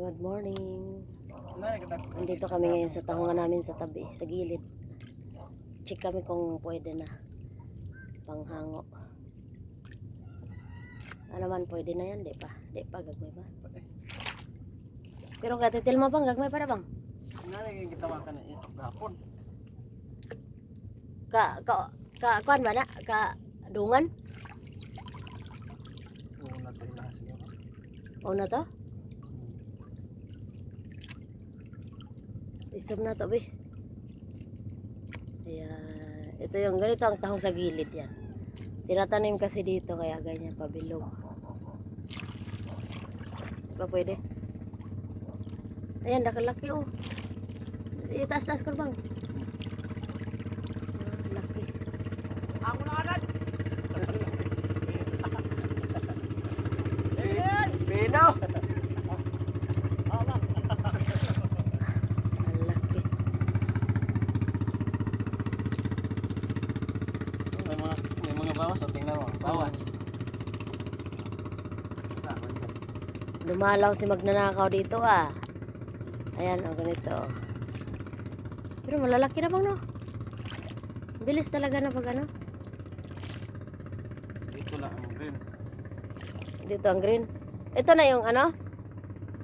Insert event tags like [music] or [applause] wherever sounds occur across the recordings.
Good morning. Kita- Nandito kami ngayon sa tahungan namin sa tabi, sa gilid. Check kami kung pwede na. Panghango. Ano man, pwede na yan, di pa? Di pa, gagmay pa. Pero katitil mo bang, gagmay para bang? Nanay, gitawa ka na ito gapon. Ka, ka, ka, kuan ba na? Ka, dungan? Oo, nagpailas niyo. O na to? Isum na to, be. Ayan. Ito yung ganito ang tahong sa gilid yan. Tinatanim kasi dito kaya ganyan pabilog. Di ba pwede? Ayan, nakalaki oh. Itaas-taas ko bang? Ah, laki. Ako na agad! [laughs] Pino! Ang laki. May mga, may mga bawas, o tingnan mo. Bawas. Sama dyan. Lumalaw si magnanakaw dito ah. Ayan, oh, ganito. Pero malalaki na bang no? Bilis talaga na pag ano. Dito lang ang green. Dito ang green. Ito na yung ano?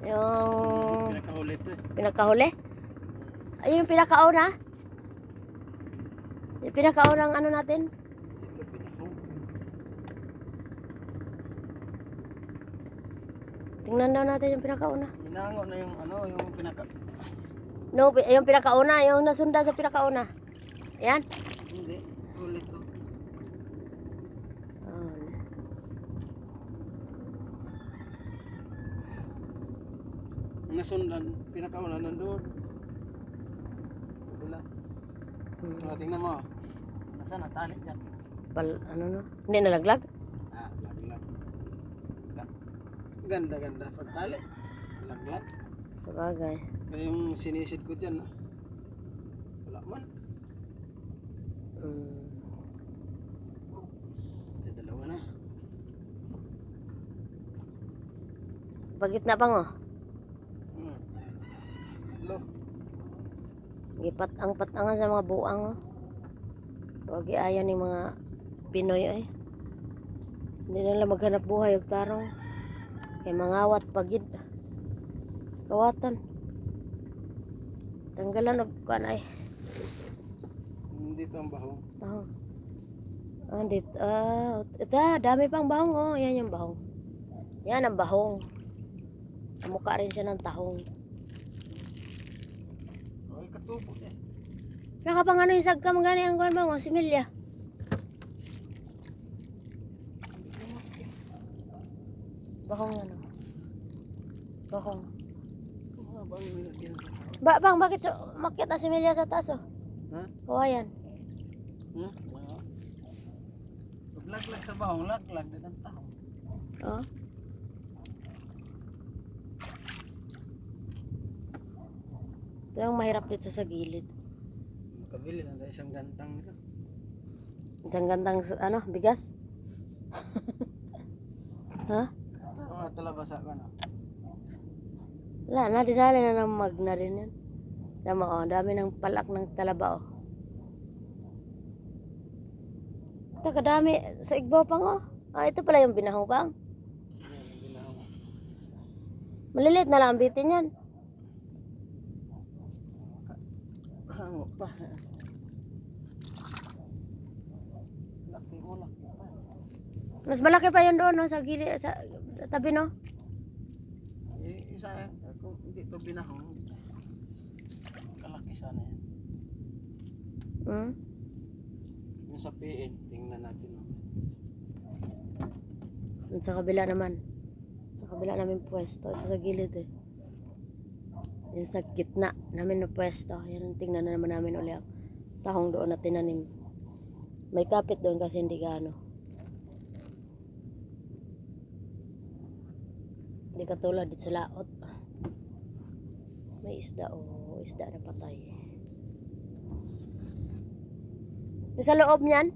Yung Pinakahulit eh. pinakahuli? Ay, yung pinakauna? Yung pinakaunang ano natin? Ito pinakahulit. Tingnan daw natin yung pinakauna. Inango na yung ano, yung pinaka... No, yung pinakauna, yung nasunda sa pinakauna. Ayan. Hindi. Ulit to. Oh, Nasundan, pinakauna nandun. Wala. hmm. Oh, tingnan mo. Nasaan ang tali dyan? Pal, ano no? Hindi nalaglag? Ah, laglag. Ga- Ganda, ganda. Pag tali, laglag. Sabagay. Kaya yung sinisid ko dyan, ah, wala man. Hmm. May dalawa na. Pagitna pang oh. Hmm. Lo, Gipat ang patangan sa mga buang oh. Wag ayaw ni mga Pinoy eh. Hindi nila maghanap buhay og tarong. Kay mangawat pagid. Kawatan. Tanggalan og kuan ay. dito ang bahong. Tahong. Ah, dito. Ah, ito, dami pang bahong oh. Yan yung bahong. Yan ang bahong. Kamukha rin siya ng tahong. Ay, katubo eh. Naka pang ano yung sagkam gani ang kuan ba mo, similya. Bahong ano? Bahong. Ah. Ba, bang, bakit so, makita similya sa taas oh? Ha? Kawayan. Hmm? Wala. Pag laglag sa bahong, laglag din ang tao. Oh. Ito yung mahirap dito sa gilid. Makabili tayo isang gantang nito. Isang gandang, ano, bigas? [laughs] ha? Oo, oh, talabasa ka na. Wala na, dinali na ng magna rin yan. Tama oh, dami ng palak ng talaba oh. Ito, kadami sa igbaw pang oh. Ah, ito pala yung binahong pang. Maliliit na lang ang bitin yan. Hango pa. Laki mo, laki pa. Mas malaki pa yun doon no, sa gilid, sa tabi no. Eh, isa yan. Kung hindi ito binahong, kalaki sana yan. Hmm? Yung sa PN, tingnan natin. oh. At sa kabila naman. Sa kabila namin pwesto. Ito sa gilid eh. Yung sa gitna namin na pwesto. Yan ang tingnan na naman namin uli ang tahong doon na tinanim. May kapit doon kasi hindi gaano. Hindi katulad dito sa laot. May isda o oh, isda na patay. Sa loob niyan?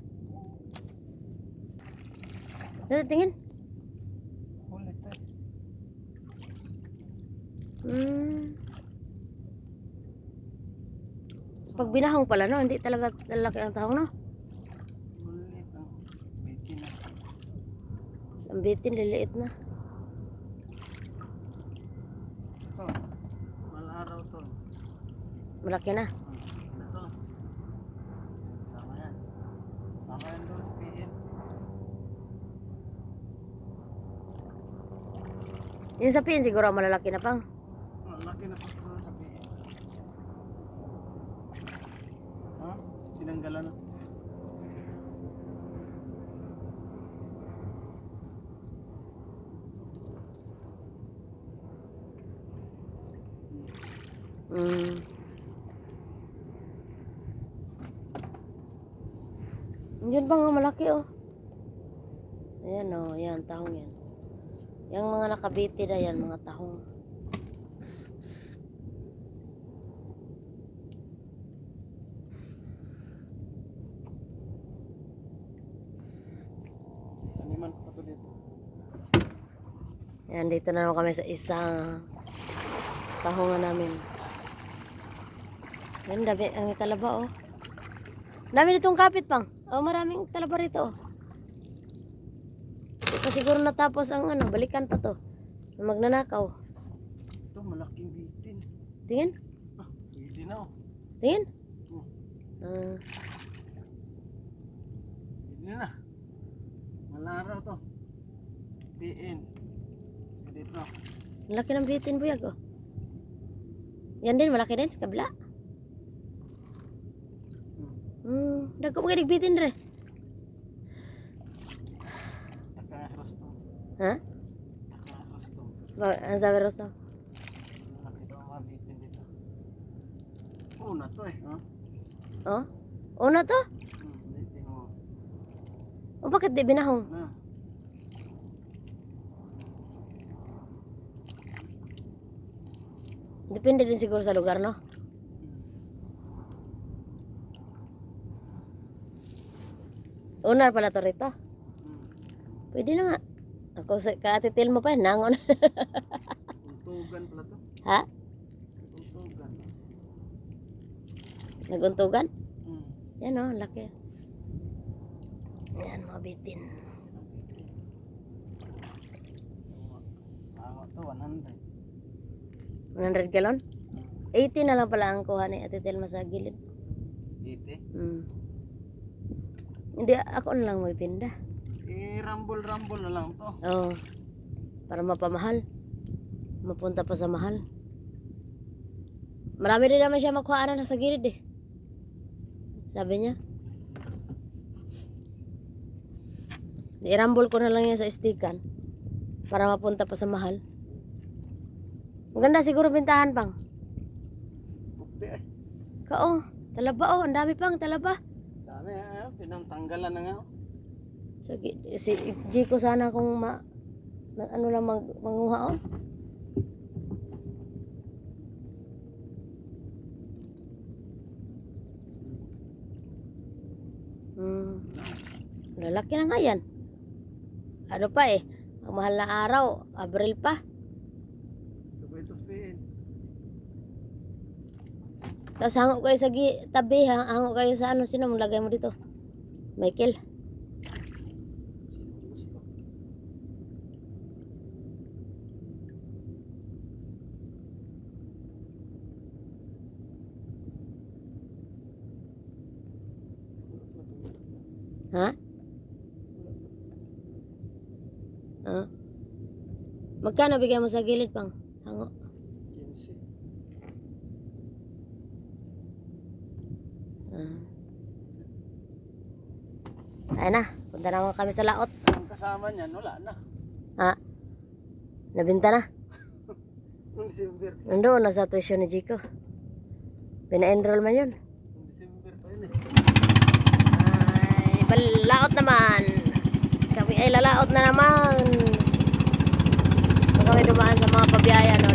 Tingin. Hmm. Pag binahong pala, no? Hindi talaga lalaki ang tahong, no? Maliit ang bitin na. Ang bitin, liliit na. Ito. Malaraw to. Malaki na. Sama yan. Sama yan doon sa PN. Yung sa pin, siguro malalaki na pang. Oh, laki na pa doon sa PN. Ha? Tinanggalan na. Hmm. Yun pa nga malaki, oh. Ayan, oh. Yan, tahong yan. Yung mga nakabiti na yan, mga tahong. Taniman pa to dito. Yan, dito na naman kami sa isang tahungan namin. Yan, dami ang talaba, oh. Dami nitong kapit, pang. Oh, maraming talaba rito, oh. Pa siguro natapos ang ano, balikan pa to. Magnanakaw. Ito, malaking bitin. Tingin? Ah, pwede na oh. Tingin? Oh, Ah, pwede na. Malaraw to. PN. Dito. ang laki ng bitin, buyag, oh. Yan din, malaki din, sa kabila. Hmm. Hmm, dagko mga bitin re. Takaros to. Ha? Takaros to. Ba, ang sabi rin sa Malaki daw ang mga bitin dito. Una to eh. Ha? Oh? Una to? Hmm, bitin mo. O bakit di binahong? Na. Depende din siguro sa lugar, no? Unar pala to rito. Pwede na nga. Ako sa kaatitil mo pa, nangon. Untugan pala to. ha? Untugan. Naguntugan? Hmm. Yan o, laki. Yan, mga bitin. Bitin. Ako to, 100. 100 galon? 80 na lang pala ang kuha ni Ate Telma sa gilid. 80. Hmm. Hindi, ako na lang magtinda. Eh, rumble-rumble na lang to. Oo. Para mapamahal. Mapunta pa sa mahal. Marami din naman siya makuha na sa gilid eh. Sabi niya. I-rumble ko na lang yan sa stikan. Para mapunta pa sa mahal. Maganda siguro bintahan pang. Bukti eh. Kao, talaba oh, ang dami pang talaba. Dami eh. Pinangtanggalan na nga. oh. So, si Jico sana kung ma, ma- ano lang mag, manguha oh. Hmm. Lalaki na nga yan. Ano pa eh. Ang mahal na araw, Abril pa. Tapos hango kayo sa gi- tabi, ha? hango kayo sa ano, sino mo lagay mo dito? Michael. Ha? Ha? Magkano bigay mo sa gilid pang? Hango. 15. Ah. Ayun na, punta naman kami sa laot. Ang kasama niyan, wala na. Ha? Nabinta na. [laughs] Noong December. Nandoon na sa tuition ni Jico. Pina-enroll man yun. Noong December pa yun eh. Ay, balaot naman. Kami ay lalaot na naman. Pag kami dumaan sa mga pabiyaya, no,